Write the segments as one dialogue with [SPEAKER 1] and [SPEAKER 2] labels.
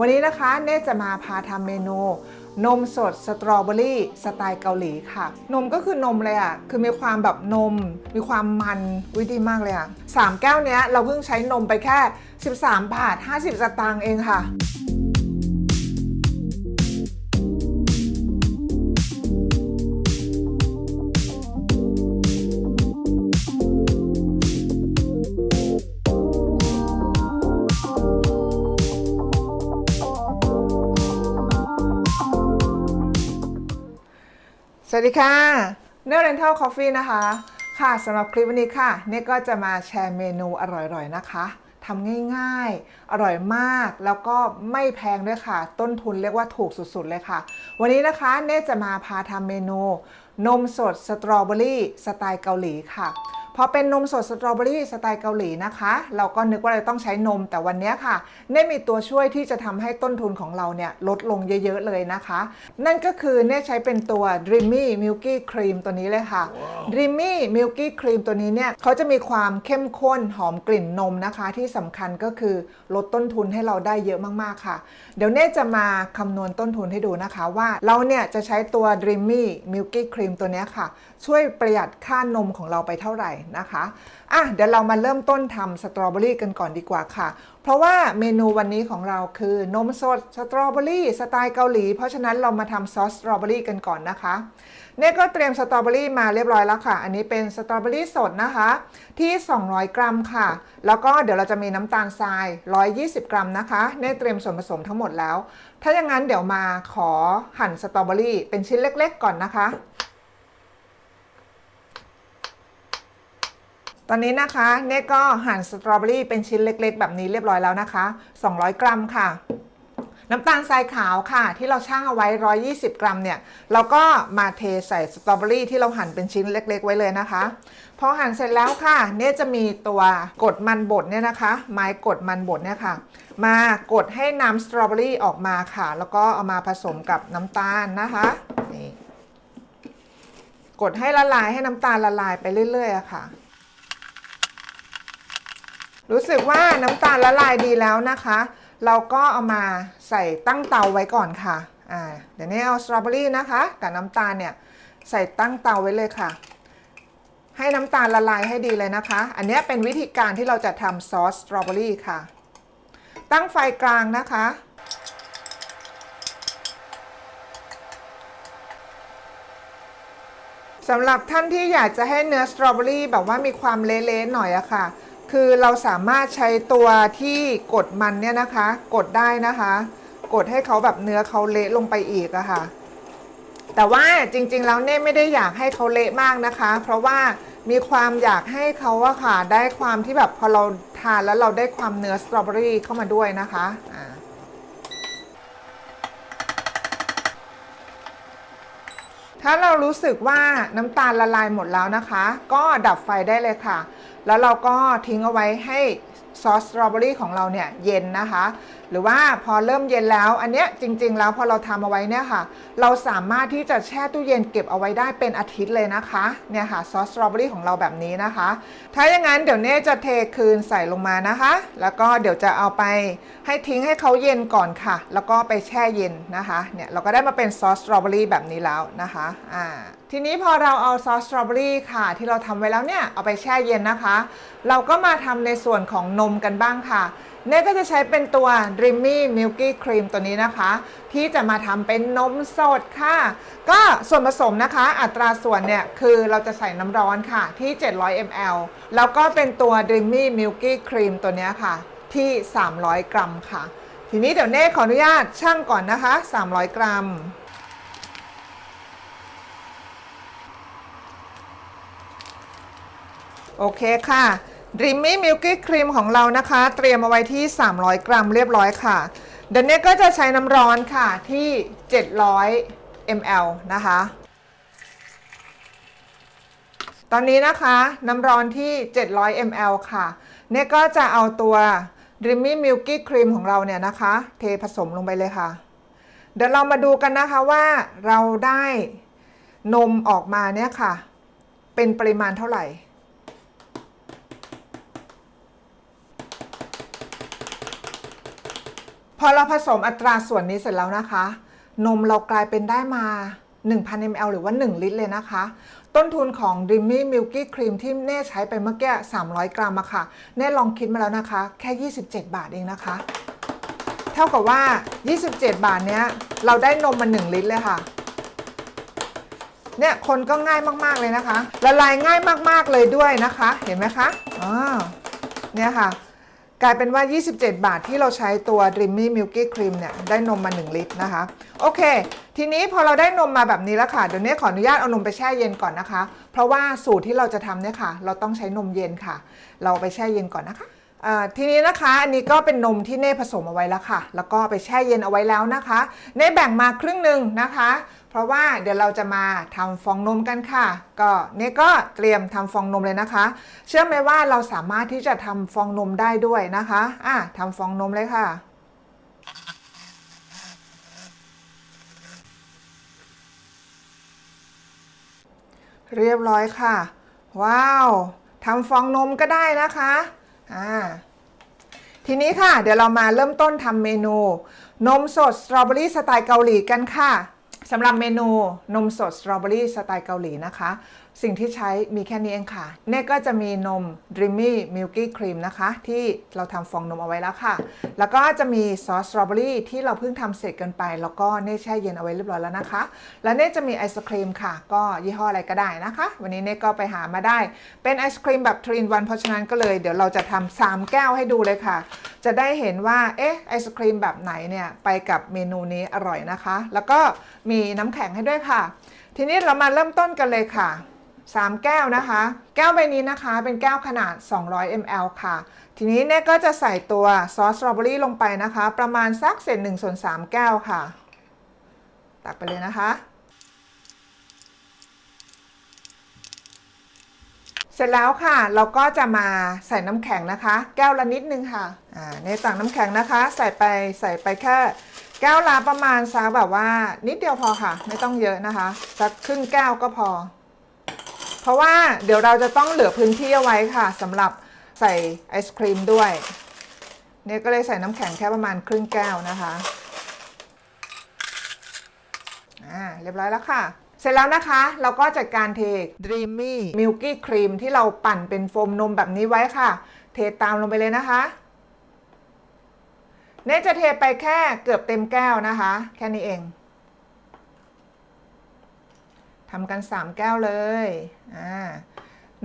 [SPEAKER 1] วันนี้นะคะเน่จะมาพาทำเมนู นมสดสตรอเบอรี่สไตล์เกาหลีค่ะ นมก็คือนมเลยอะ่ะ คือมีความแบบนม มีความมันวิดีมากเลยอะ่ะสามแก้วเนี้ยเราเพิ่งใช้นมไปแค่ 13 บาท 50 สตางค์เองค่ะ วัสดีค่ะเนอร์เรนเทลคอฟฟี่นะคะ ค่ะสำหรับคลิปวันนี้ค่ะเน่ก็จะมาแชร์เมนูอร่อยๆนะคะทำง่ายๆ อร่อยมาก แล้วก็ไม่แพงด้วยค่ะ ต้นทุนเรียกว่าถูกสุดๆเลยค่ะ วันนี้นะคะเน่จะมาพาทำเมนู นมสดสตรอเบอรี่สไตล์เกาหลีค่ะ พอเป็นนมสดสตรอเบอรี่สไตล์เกาหลีนะคะ เราก็นึกว่าเราต้องใช้นมแต่วันนี้ค่ะเน่มีตัวช่วยที่จะทำให้ต้นทุนของเราเนี่ยลดลงเยอะๆเลยนะคะ นั่นก็คือเน่ใช้เป็นตัว Dreamy Milky Cream ตัวนี้เลยค่ะ Dreamy Milky Cream ตัวนี้เนี่ยเขาจะมีความเข้มข้นหอมกลิ่นนมนะคะ ที่สำคัญก็คือลดต้นทุนให้เราได้เยอะมากๆค่ะ เดี๋ยวเน่จะมาคำนวณต้นทุนให้ดูนะคะว่าเราเนี่ยจะใช้ตัว Dreamy Milky Cream ตัวเนี้ยค่ะ ช่วยประหยัดค่านมของเราไปเท่าไหร่นะคะอะเดี๋ยวเรามาเริ่มต้นทำสตรอเบอรี่กันก่อนดีกว่าค่ะ เพราะว่าเมนูวันนี้ของเราคือนมสดสตรอเบอรี่สไตล์เกาหลี เพราะฉะนั้นเรามาทำซอสสตรอเบอรี่กันก่อนนะคะเน่ก็เตรียมสตรอเบอรี่มาเรียบร้อยแล้วค่ะ อันนี้เป็นสตรอเบอรี่สดนะคะที่ 200 กรัมค่ะ แล้วก็เดี๋ยวเราจะมีน้ำตาลทราย 120 กรัมนะคะเน่เตรียมส่วนผสมทั้งหมดแล้ว ถ้าอย่างนั้นเดี๋ยวมาขอหั่นสตรอเบอรี่เป็นชิ้นเล็ก ๆ ก่อนนะคะ ตอนนี้นะคะเน่ก็หั่นสตรอเบอรี่เป็นชิ้นเล็กๆ แบบนี้เรียบร้อยแล้วนะคะ 200 กรัมค่ะ น้ำตาลทรายขาวค่ะ ที่เราช่างเอาไว้ 120 กรัมเนี่ย เราก็มาเทใส่สตรอเบอรี่ที่เราหั่นเป็นชิ้นเล็ก ๆ ไว้เลยนะคะ พอหั่นเสร็จแล้วค่ะ เนี่ยจะมีตัวกดมันบดเนี่ยนะคะ ไม้กดมันบดเนี่ยค่ะ มากดให้น้ำสตรอเบอรี่ออกมาค่ะ แล้วก็เอามาผสมกับน้ำตาลนะคะนี่กดให้ละลายให้น้ำตาลละลายไปเรื่อยๆค่ะ รู้สึกว่าน้ำตาลละลายดีแล้วนะคะ เราก็เอามาใส่ตั้งเตาไว้ก่อนค่ะอ่าเดี๋ยวนี้เอาสตรอเบอรี่นะคะกับน้ำตาลเนี่ยใส่ตั้งเตาไว้เลยค่ะ ให้น้ำตาลละลายให้ดีเลยนะคะ อันนี้เป็นวิธีการที่เราจะทำซอสสตรอเบอรี่ค่ะ ตั้งไฟกลางนะคะสำหรับท่านที่อยากจะให้เนื้อสตรอเบอรี่แบบว่ามีความเละๆหน่อยอะค่ะ คือเราสามารถใช้ตัวที่กดมันเนี่ยนะคะ กดได้นะคะ กดให้เขาแบบเนื้อเขาเละลงไปอีกอะค่ะ แต่ว่าจริงๆแล้วเน่ไม่ได้อยากให้เขาเละมากนะคะ เพราะว่ามีความอยากให้เขาอะค่ะ ได้ความที่แบบพอเราทานแล้วเราได้ความเนื้อสตรอเบอรี่เข้ามาด้วยนะคะอ่าถ้าเรารู้สึกว่าน้ำตาลละลายหมดแล้วนะคะ ก็ดับไฟได้เลยค่ะ แล้วเราก็ทิ้งเอาไว้ให้ซอสสตรอเบอรี่ของเราเนี่ยเย็นนะคะ หรือว่าพอเริ่มเย็นแล้ว อันเนี้ยจริง ๆ แล้วพอเราทำเอาไว้เนี่ยค่ะ เราสามารถที่จะแช่ตู้เย็นเก็บเอาไว้ได้เป็นอาทิตย์เลยนะคะเนี่ยค่ะซอสสตรอเบอรี่ของเราแบบนี้นะคะ ถ้าอย่างนั้นเดี๋ยวเน่จะเทคืนใส่ลงมานะคะ แล้วก็เดี๋ยวจะเอาไปให้ทิ้งให้เขาเย็นก่อนค่ะ แล้วก็ไปแช่เย็นนะคะเนี่ยเราก็ได้มาเป็นซอสสตรอเบอรี่แบบนี้แล้วนะคะอ่าทีนี้พอเราเอาซอสสตรอเบอรี่ค่ะ ที่เราทำไว้แล้วเนี่ยเอาไปแช่เย็นนะคะ เราก็มาทำในส่วนของนมกันบ้างค่ะ เน่ก็จะใช้เป็นตัว Dreamy Milky Cream ตัวนี้นะคะ ที่จะมาทำเป็นนมสดค่ะ ก็ส่วนผสมนะคะ อัตราส่วนเนี่ย คือเราจะใส่น้ำร้อนค่ะที่ 700 ml แล้วก็เป็นตัว Dreamy Milky Cream ตัวนี้ค่ะ ที่ 300 กรัมค่ะ ทีนี้เดี๋ยวเน่ขออนุญาตชั่งก่อนนะคะ 300 กรัมโอเคค่ะ Dreamy Milky Cream ของเรานะคะ เตรียมเอาไว้ที่ 300 กรัมเรียบร้อยค่ะเดี๋ยวนี้ก็จะใช้น้ำร้อนค่ะที่ 700 ml นะคะ ตอนนี้นะคะน้ำร้อนที่ 700 ml ค่ะเนี่ยก็จะเอาตัว Dreamy Milky Cream ของเราเนี่ยนะคะ เทผสมลงไปเลยค่ะ เดี๋ยวเรามาดูกันนะคะว่าเราได้นมออกมาเนี่ยค่ะ เป็นปริมาณเท่าไหร่ พ ออเราผสมอัตราส่วนนี้เสร็จแล้วนะคะ นมเรากลายเป็นได้มา 1,000 ml หรือว่า 1 ลิตรเลยนะคะ ต้นทุนของ Dreamy Milky Cream ที่เน่ใช้ไปเมื่อกี้ 300 กรัมอะค่ะ เน่ลองคิดมาแล้วนะคะ แค่ 27 บาทเองนะคะ เท่ากับว่า 27 บาทเนี้ย เราได้นมมา 1 ลิตรเลยค่ะเนี่ยคนก็ง่ายมากๆเลยนะคะ ละลายง่ายมากๆเลยด้วยนะคะ เห็นไหมคะอ่าเนี่ยค่ะ กลายเป็นว่า 27 บาทที่เราใช้ตัว Dreamy Milky Cream เนี่ย ได้นมมา 1 ลิตรนะคะ โอเค ทีนี้พอเราได้นมมาแบบนี้แล้วค่ะ เดี๋ยวนี้ขออนุญาตเอานมไปแช่เย็นก่อนนะคะ เพราะว่าสูตรที่เราจะทำเนี่ยค่ะ เราต้องใช้นมเย็นค่ะ เราไปแช่เย็นก่อนนะคะ ทีนี้นะคะอันนี้ก็เป็นนมที่เน่ผสมเอาไว้แล้วค่ะ แล้วก็ไปแช่เย็นเอาไว้แล้วนะคะเน่แบ่งมาครึ่งหนึ่งนะคะ เพราะว่าเดี๋ยวเราจะมาทำฟองนมกันค่ะ ก็เน่ก็เตรียมทำฟองนมเลยนะคะ เชื่อไหมว่าเราสามารถที่จะทำฟองนมได้ด้วยนะคะอะทำฟองนมเลยค่ะเรียบร้อยค่ะ ว้าวทำฟองนมก็ได้นะคะ อ่าทีนี้ค่ะ เดี๋ยวเรามาเริ่มต้นทำเมนู นมสดสตรอเบอรี่สไตล์เกาหลีกันค่ะสำหรับเมนูนมสดสตรอเบอรี่สไตล์เกาหลีนะคะ สิ่งที่ใช้มีแค่นี้เองค่ะเน่ก็จะมีนม Dreamy Milky Cream นะคะ ที่เราทำฟองนมเอาไว้แล้วค่ะ แล้วก็จะมีซอสสตรอเบอรี่ที่เราเพิ่งทำเสร็จกันไป แล้วก็เน่แช่เย็นเอาไว้เรียบร้อยแล้วนะคะ แล้วเน่จะมีไอศครีมค่ะ ก็ยี่ห้ออะไรก็ได้นะคะ วันนี้เน่ก็ไปหามาได้ เป็นไอศครีมแบบทรีนวันเพราะฉะนั้นก็เลยเดี๋ยวเราจะทำสามแก้วให้ดูเลยค่ะ จะได้เห็นว่าเอ๊ะไอศครีมแบบไหนเนี่ยไปกับเมนูนี้อร่อยนะคะ แล้วก็มีน้ำแข็งให้ด้วยค่ะ ทีนี้เรามาเริ่มต้นกันเลยค่ะ 3 แก้วนะคะ แก้วใบนี้นะคะเป็นแก้วขนาด 200 ml ค่ะ ทีนี้เนี่ยก็จะใส่ตัวซอสสตรอเบอรี่ลงไปนะคะ ประมาณสักเศษ1ส่วน3 แก้วค่ะ ตักไปเลยนะคะ เสร็จแล้วค่ะ เราก็จะมาใส่น้ำแข็งนะคะ แก้วละนิดนึงค่ะ อ่าในตักน้ำแข็งนะคะ ใส่ไปใส่ไปแค่แก้วละประมาณสักแบบว่านิดเดียวพอค่ะ ไม่ต้องเยอะนะคะสักครึ่งแก้วก็พอ เพราะว่าเดี๋ยวเราจะต้องเหลือพื้นที่เอาไว้ค่ะสำหรับใส่ไอศครีมด้วย เนี่ยก็เลยใส่น้ำแข็งแค่ประมาณครึ่งแก้วนะคะอ่าเรียบร้อยแล้วค่ะ เสร็จแล้วนะคะ เราก็จัดการเท Dreamy Milky Cream ที่เราปั่นเป็นโฟมนมแบบนี้ไว้ค่ะ เทตามลงไปเลยนะคะเนยจะเทไปแค่เกือบเต็มแก้วนะคะ แค่นี้เอง ทำกัน 3 แก้วเลยอ่า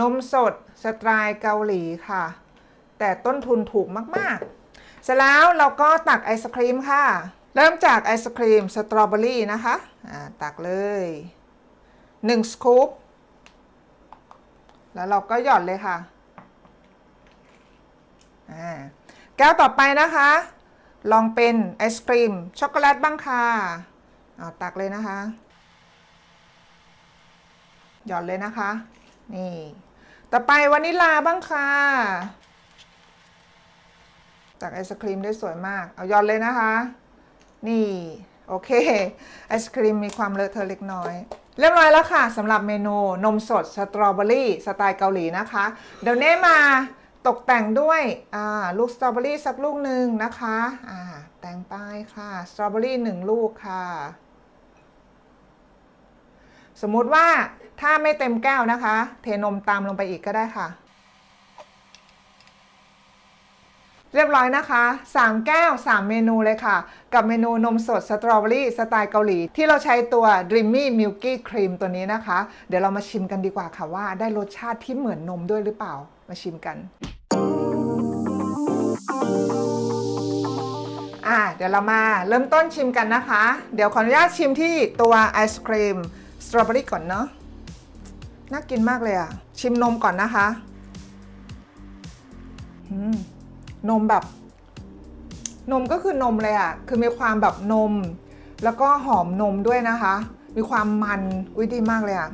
[SPEAKER 1] นมสดสไตล์เกาหลีค่ะ แต่ต้นทุนถูกมากๆ เสร็จแล้วเราก็ตักไอศครีมค่ะ เริ่มจากไอศครีมสตรอเบอรี่นะคะตักเลย 1 สกู๊ป แล้วเราก็หย่อนเลยค่ะ แก้วต่อไปนะคะ ลองเป็นไอศครีมช็อกโกแลตบ้างค่ะ เอาตักเลยนะคะ หย่อนเลยนะคะ นี่ ต่อไปวานิลลาบ้างค่ะตักไอศครีมได้สวยมาก เอาหย่อนเลยนะคะ นี่ โอเค ไอศครีมมีความเลอะเทอะเล็กน้อย เรียบร้อยแล้วค่ะสำหรับเมนูนมสดสตรอเบอรี่สไตล์เกาหลีนะคะ เดี๋ยวเน่มาตกแต่งด้วยลูกสตรอเบอรี่สักลูกหนึ่งนะคะแต่งไปค่ะสตรอเบอรี่หนึ่งลูกค่ะ สมมติว่า ถ้าไม่เต็มแก้วนะคะ เทนมตามลงไปอีกก็ได้ค่ะ เรียบร้อยนะคะ 3 แก้ว 3 เมนูเลยค่ะ กับเมนูนมสดสตรอเบอรี่สไตล์เกาหลี ที่เราใช้ตัว Dreamy Milky Cream ตัวนี้นะคะ เดี๋ยวเรามาชิมกันดีกว่าค่ะว่าได้รสชาติที่เหมือนนมด้วยหรือเปล่ามาชิมกันอ่าเดี๋ยวเรามาเริ่มต้นชิมกันนะคะ เดี๋ยวขออนุญาตชิมที่ตัวไอศครีมสตรอเบอรี่ก่อนเนาะ น่ากินมากเลยอะชิมนมก่อนนะคะนมแบบ นมก็คือนมเลยอะคือมีความแบบนม แล้วก็หอมนมด้วยนะคะ มีความมันอุ้ยดีมากเลยอะ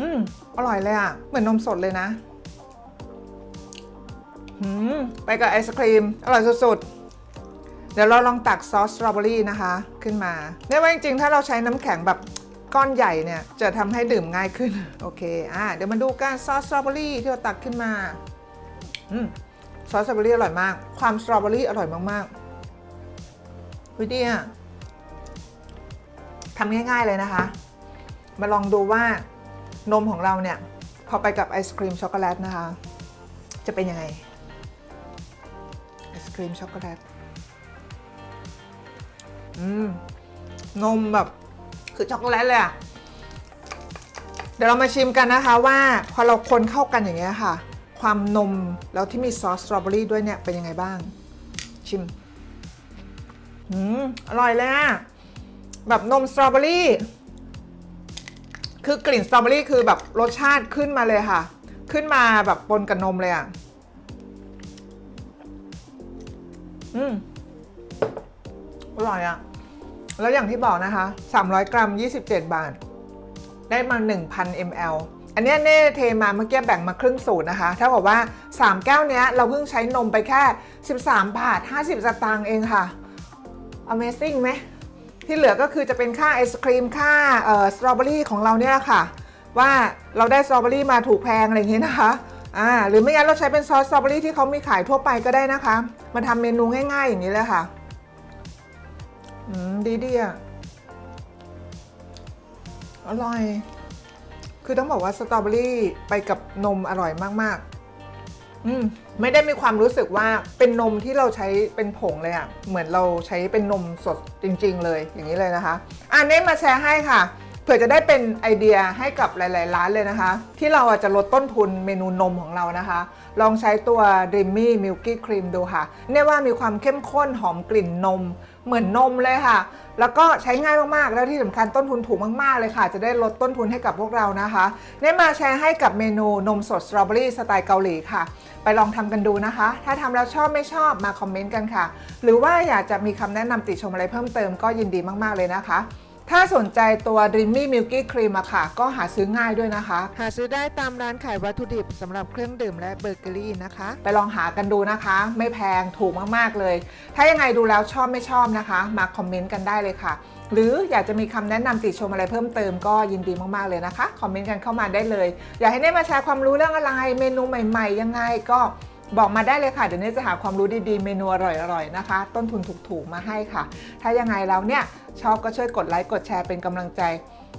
[SPEAKER 1] อืมอร่อยเลยอะเหมือนนมสดเลยนะหืมไปกับไอศครีม อร่อยสุดๆเดี๋ยวเราลองตักซอสสตรอเบอรี่นะคะ ขึ้นมาเนี่ยว่าจริงๆ ถ้าเราใช้น้ำแข็งแบบ ก้อนใหญ่เนี่ยจะทำให้ดื่มง่ายขึ้น โอเค อะเดี๋ยวมาดูกันซอสสตรอเบอรี่ที่เราตักขึ้นมา อืมซอสสตรอเบอรี่อร่อยมาก ความสตรอเบอรี่อร่อยมากๆวิดีอะทำง่ายๆเลยนะคะ มาลองดูว่านมของเราเนี่ย พอไปกับไอศครีมช็อกโกแลตนะคะ จะเป็นยังไง ไอศครีมช็อกโกแลต อืม นมแบบ คือช็อกโกแลตเลยอะเดี๋ยวเรามาชิมกันนะคะว่าพอเราคนเข้ากันอย่างเงี้ยค่ะ ความนมแล้วที่มีซอสสตรอเบอรี่ด้วยเนี่ยเป็นยังไงบ้าง ชิมอืมอร่อยเลยอะแบบนมสตรอเบอรี่คือกลิ่นสตรอเบอรี่คือแบบรสชาติขึ้นมาเลยค่ะ ขึ้นมาแบบปนกับนมเลยอะอืมอร่อยอะ แล้วอย่างที่บอกนะคะ 300 กรัม 27 บาท ได้มา 1,000 ml อันนี้เน่เทมาเมื่อกี้แบ่งมาครึ่งสูตรนะคะ เท่ากับว่า 3 แก้วเนี้ยเราเพิ่งใช้นมไปแค่ 13 บาท 50 สตางค์เองค่ะ Amazing ไหม ที่เหลือก็คือจะเป็นค่าไอศครีม ค่าเอ่อสตรอเบอรี่ของเราเนี่ยค่ะ ว่าเราได้สตรอเบอรี่มาถูกแพงอะไรอย่างเงี้ยนะคะอ่าหรือไม่งั้นเราใช้เป็นซอสสตรอเบอรี่ที่เขามีขายทั่วไปก็ได้นะคะ มาทำเมนูง่ายๆอย่างนี้เลยค่ะ อืมดีดีอะ อร่อย คือต้องบอกว่าสตรอเบอรี่ไปกับนมอร่อยมาก ๆ อืม ไม่ได้มีความรู้สึกว่าเป็นนมที่เราใช้เป็นผงเลยอะ่ะเหมือนเราใช้เป็นนมสดจริง ๆ เลยอย่างนี้เลยนะคะอันนี้มาแชร์ให้ค่ะเผื่อจะได้เป็นไอเดียให้กับหลาย ๆ ร้านเลยนะคะ ที่เราอาจจะลดต้นทุนเมนูนมของเรานะคะ ลองใช้ตัว Dreamy Milky Cream ดูค่ะ เนี่ยว่ามีความเข้มข้นหอมกลิ่นนม เหมือนนมเลยค่ะ แล้วก็ใช้ง่ายมากๆ แล้วที่สำคัญต้นทุนถูกมากๆ เลยค่ะ จะได้ลดต้นทุนให้กับพวกเรานะคะได้มาแชร์ให้กับเมนูนมสดสตรอเบอรี่สไตล์เกาหลีค่ะ ไปลองทำกันดูนะคะ ถ้าทำแล้วชอบไม่ชอบมาคอมเมนต์กันค่ะ หรือว่าอยากจะมีคำแนะนำติชมอะไรเพิ่มเติมก็ยินดีมากๆเลยนะคะ ถ้าสนใจตัว Dreamy Milky Cream อะค่ะ ก็หาซื้อง่ายด้วยนะคะ หาซื้อได้ตามร้านขายวัตถุดิบสำหรับเครื่องดื่มและเบเกอรี่นะคะ ไปลองหากันดูนะคะ ไม่แพงถูกมากๆเลย ถ้ายังไงดูแล้วชอบไม่ชอบนะคะ มาคอมเมนต์กันได้เลยค่ะ หรืออยากจะมีคำแนะนำติชมอะไรเพิ่มเติมก็ยินดีมากๆเลยนะคะ คอมเมนต์กันเข้ามาได้เลย อยากให้เน่มาแชร์ความรู้เรื่องอะไร เมนูใหม่ ๆ ยังไงก็ บอกมาได้เลยค่ะ เดี๋ยวเน่จะหาความรู้ดีๆ เมนูอร่อยๆนะคะ ต้นทุนถูกๆมาให้ค่ะ ถ้ายังไงแล้วเนี่ยชอบก็ช่วยกดไลค์กดแชร์เป็นกำลังใจ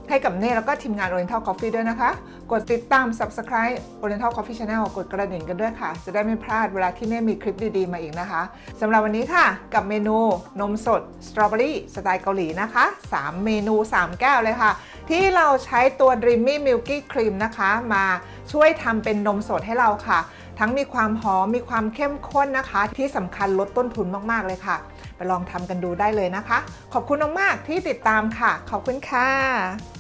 [SPEAKER 1] ให้กับเน่แล้วก็ทีมงาน Oriental Coffee ด้วยนะคะ กดติดตาม Subscribe Oriental Coffee Channel กดกระดิ่งกันด้วยค่ะ จะได้ไม่พลาดเวลาที่เน่มีคลิปดีๆ มาอีกนะคะสำหรับวันนี้ค่ะ กับเมนูนมสดสตรอเบอรี่สไตล์เกาหลีนะคะ 3 เมนู 3 แก้วเลยค่ะ ที่เราใช้ตัว Dreamy Milky Cream นะคะ มาช่วยทำเป็นนมสดให้เราค่ะ ทั้งมีความหอมมีความเข้มข้นนะคะ ที่สำคัญลดต้นทุนมากๆเลยค่ะ ไปลองทำกันดูได้เลยนะคะ ขอบคุณมากๆที่ติดตามค่ะ ขอบคุณค่ะ